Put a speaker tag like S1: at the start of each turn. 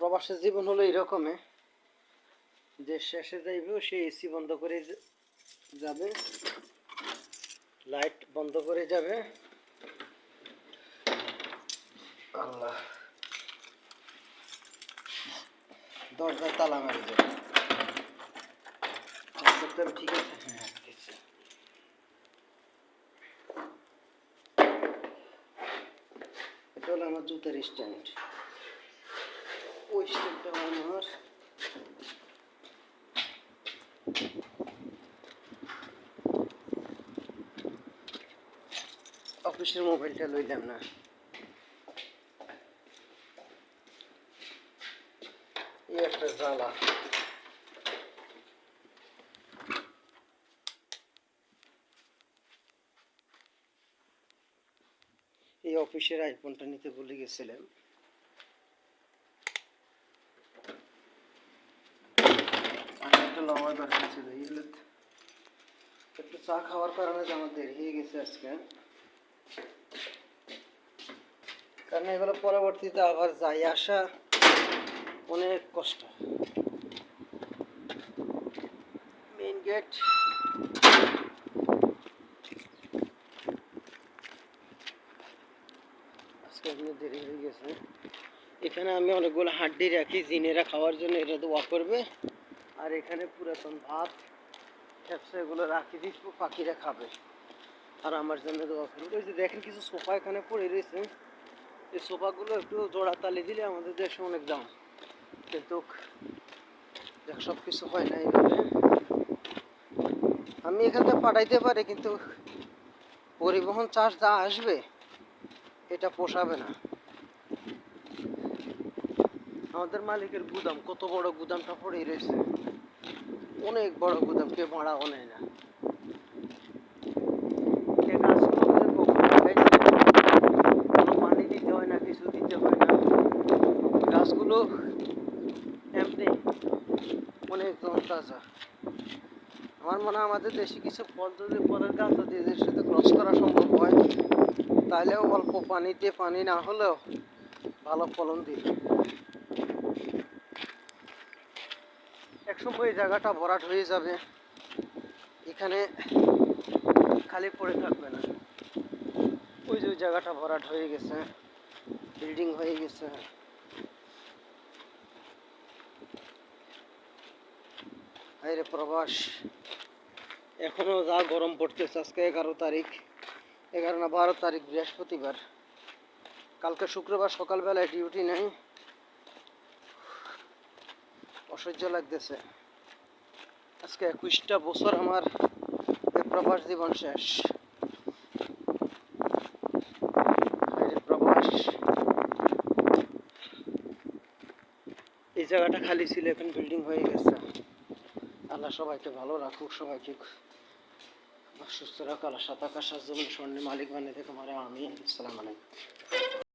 S1: প্রবাসের জীবন হলো এরকমই যে শেষে যাইবেও সে এসি বন্ধ করে যাবে, লাইট বন্ধ করে যাবে। আল্লাহ। তালা মারি যাবে ঠিক আছে? হ্যাঁ এটা হলো আমার জুতার স্ট্যান্ড ওই স্ট্যান্ডটা আমার অফিসের মোবাইলটা লইলাম না। এই একটা জ্বালা। এই অফিসের আইফোনটা নিতে ভুলে এগুলো একটু চা খাওয়ার কারণে আমার দেরি হয়ে গেছে আজকে। কারণ এগুলো পরবর্তীতে আবার যাই আসা অনেক কষ্ট। মেইন গেট দেরি হয়ে গেছে। এখানে আমি অনেকগুলো হাড্ডি রাখি জিনেরা খাওয়ার জন্য এটা দোয়া করবে। আর এখানে পুরাতন ভাত ক্যাপসা এগুলো রাখি দিব পাখিরা খাবে। আর আমার জন্য দোয়া করবে ওই যে দেখেন কিছু সোফা এখানে পড়ে রয়েছে। এই সোফাগুলো একটু জোড়া তালি দিলে আমাদের দেশে অনেক দাম। কিন্তু দেখ সব কিছু হয় না এইভাবে। আমি এখান থেকে পাঠাইতে পারি, কিন্তু পরিবহন চার্জ যা আসবে, এটা পোষাবে না। আমাদের মালিকের গুদাম, কত বড় গুদামটা পড়েই রয়েছে। অনেক বড় গুদাম কে ভাড়াও নেয় না কে কাজ করলে কখন লাগাইছে, কোনো পানি দিতে হয় না কিছু দিতে হয় না গাছগুলো এমনি অনেক তাজা আমার মনে হয় আমাদের দেশে কিছু যদি ফলের গাছ যদি এদের সাথে ক্রস করা সম্ভব হয় তাহলেও অল্প পানিতে পানি না হলেও ভালো ফলন দিবে। একসময় এই জায়গাটা ভরাট হয়ে যাবে। এখানে খালি পড়ে থাকবে না। ওই যে ওই জায়গাটা ভরাট হয়ে গেছে। বিল্ডিং হয়ে গেছে। আরে প্রবাস। এখনও যা গরম পড়তেছে, আজকে এগারো তারিখ। এগারো না বারো তারিখ, বৃহস্পতিবার। কালকে শুক্রবার সকালবেলায় ডিউটি নেই। অসহ্য লাগতেছে। আজকে একুশটা বছর আমার প্রবাস জীবন শেষ। প্রবাস। এই জায়গাটা খালি ছিল, এখন বিল্ডিং হয়ে গেছে। আল্লাহ সবাইকে ভালো রাখুক, সবাইকে সুস্থ রাখুক, আল্লাহ সাতাকাশ জমিন স্বর্ণের মালিক বানিয়ে থেকে মারে আমি আসসালাম আলাইকুম।